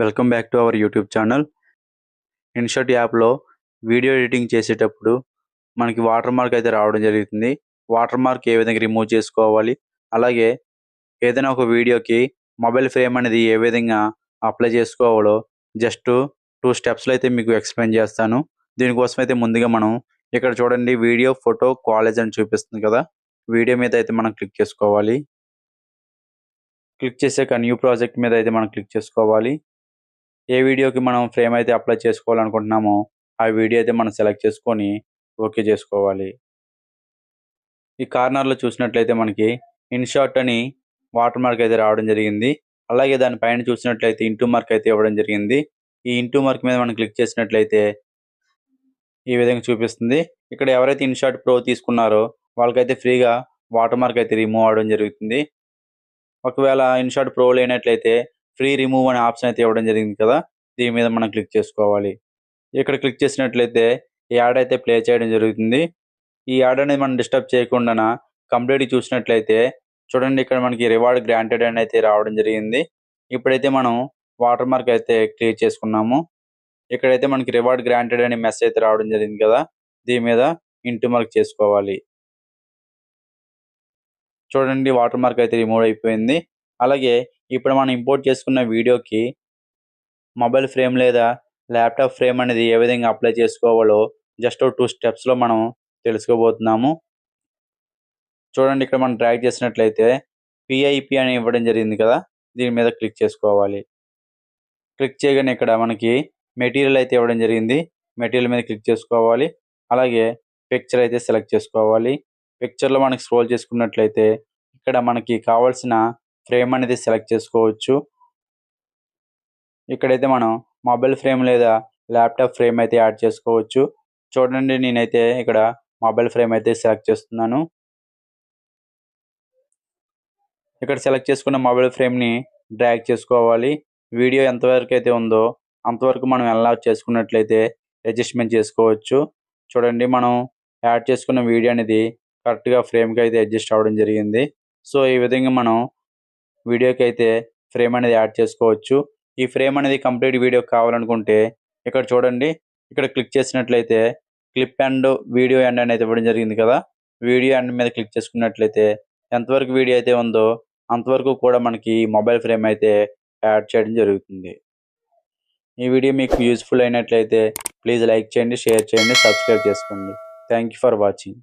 Welcome back to our YouTube channel InShot యాప్లో video editing చేసేటప్పుడు మనకి వాటర్ మార్క్ అయితే రావడం జరుగుతుంది. వాటర్ మార్క్ ఏ విధంగా రిమూవ్ చేసుకోవాలి? అలాగే ఏదైనా ఒక వీడియోకి మొబైల్ ఫ్రేమ్ అనేది ఏ విధంగా అప్లై చేసుకోవాలో జస్ట్ టూ స్టెప్స్లో అయితే మీకు ఎక్స్ప్లెయిన్ చేస్తాను. దీనికోసం అయితే ముందుగా మనం ఇక్కడ చూడండి వీడియో ఫోటో కాలేజ్ అని చూపిస్తుంది కదా. వీడియో మీద అయితే మనం క్లిక్ చేసుకోవాలి. క్లిక్ చేసాక న్యూ ప్రాజెక్ట్ మీద అయితే మనం క్లిక్ చేసుకోవాలి. ఏ వీడియోకి మనం ఫ్రేమ్ అయితే అప్లై చేసుకోవాలనుకుంటున్నామో ఆ వీడియో అయితే మనం సెలెక్ట్ చేసుకొని ఓకే చేసుకోవాలి. ఈ కార్నర్లో చూసినట్లయితే మనకి ఇన్షాట్ అని వాటర్ మార్క్ అయితే రావడం జరిగింది. అలాగే దాని పైన చూసినట్లయితే ఇంటూ మార్క్ అయితే ఇవ్వడం జరిగింది. ఈ ఇంటూ మార్క్ మీద మనం క్లిక్ చేసినట్లయితే ఈ విధంగా చూపిస్తుంది. ఇక్కడ ఎవరైతే ఇన్షాట్ ప్రో తీసుకున్నారో వాళ్ళకైతే ఫ్రీగా వాటర్ మార్క్ అయితే రిమూవ్ అవడం జరుగుతుంది. ఒకవేళ ఇన్షాట్ ప్రో లేనట్లయితే ఫ్రీ రిమూవ్ అనే ఆప్షన్ అయితే ఇవ్వడం జరిగింది కదా దీని మీద మనం క్లిక్ చేసుకోవాలి. ఇక్కడ క్లిక్ చేసినట్లయితే ఈ యాడ్ అయితే ప్లే చేయడం జరుగుతుంది. ఈ యాడ్ అనేది మనం డిస్టర్బ్ చేయకుండా కంప్లీట్ చూసినట్లయితే చూడండి ఇక్కడ మనకి రివార్డ్ గ్రాంటెడ్ అని అయితే రావడం జరిగింది. ఇప్పుడైతే మనం వాటర్ మార్క్ అయితే క్లియర్ చేసుకున్నాము. ఇక్కడైతే మనకి రివార్డ్ గ్రాంటెడ్ అనే మెసేజ్ అయితే రావడం జరిగింది కదా దీని మీద ఇంటి మార్క్ చేసుకోవాలి. చూడండి వాటర్ మార్క్ అయితే రిమూవ్ అయిపోయింది. అలాగే ఇప్పుడు మనం ఇంపోర్ట్ చేసుకున్న వీడియోకి మొబైల్ ఫ్రేమ్ లేదా ల్యాప్టాప్ ఫ్రేమ్ అనేది ఏ విధంగా అప్లై చేసుకోవాలో జస్ట్ టూ స్టెప్స్లో మనం తెలుసుకోబోతున్నాము. చూడండి ఇక్కడ మనం డ్రాగ్ చేసినట్లయితే పిఐపి అని ఇవ్వడం జరిగింది కదా దీని మీద క్లిక్ చేసుకోవాలి. క్లిక్ చేయగానే ఇక్కడ మనకి మెటీరియల్ అయితే ఇవ్వడం జరిగింది. మెటీరియల్ మీద క్లిక్ చేసుకోవాలి. అలాగే పిక్చర్ అయితే సెలెక్ట్ చేసుకోవాలి. పిక్చర్లో మనకి స్క్రోల్ చేసుకున్నట్లయితే ఇక్కడ మనకి కావాల్సిన ఫ్రేమ్ అనేది సెలెక్ట్ చేసుకోవచ్చు. ఇక్కడైతే మనం మొబైల్ ఫ్రేమ్ లేదా ల్యాప్టాప్ ఫ్రేమ్ అయితే యాడ్ చేసుకోవచ్చు. చూడండి నేనైతే ఇక్కడ మొబైల్ ఫ్రేమ్ అయితే సెలెక్ట్ చేస్తున్నాను. ఇక్కడ సెలెక్ట్ చేసుకున్న మొబైల్ ఫ్రేమ్ని డ్రాగ్ చేసుకోవాలి. వీడియో ఎంతవరకు అయితే ఉందో అంతవరకు మనం ఎలా చేసుకున్నట్లయితే అడ్జస్ట్మెంట్ చేసుకోవచ్చు. చూడండి మనం యాడ్ చేసుకున్న వీడియో అనేది కరెక్ట్గా ఫ్రేమ్కి అయితే అడ్జస్ట్ అవ్వడం జరిగింది. సో ఈ విధంగా మనం వీడియోకి అయితే ఫ్రేమ్ అనేది యాడ్ చేసుకోవచ్చు. ఈ ఫ్రేమ్ అనేది కంప్లీట్ వీడియో కావాలనుకుంటే ఇక్కడ చూడండి. ఇక్కడ క్లిక్ చేసినట్లయితే క్లిప్ అండ్ వీడియో ఎండ్ అనేది ఇవ్వడం జరిగింది కదా. వీడియో ఎండ్ మీద క్లిక్ చేసుకున్నట్లయితే ఎంతవరకు వీడియో అయితే ఉందో అంతవరకు కూడా మనకి మొబైల్ ఫ్రేమ్ అయితే యాడ్ చేయడం జరుగుతుంది. ఈ వీడియో మీకు యూస్ఫుల్ అయినట్లయితే ప్లీజ్ లైక్ చేయండి షేర్ చేయండి సబ్స్క్రైబ్ చేసుకోండి. Thank for watching.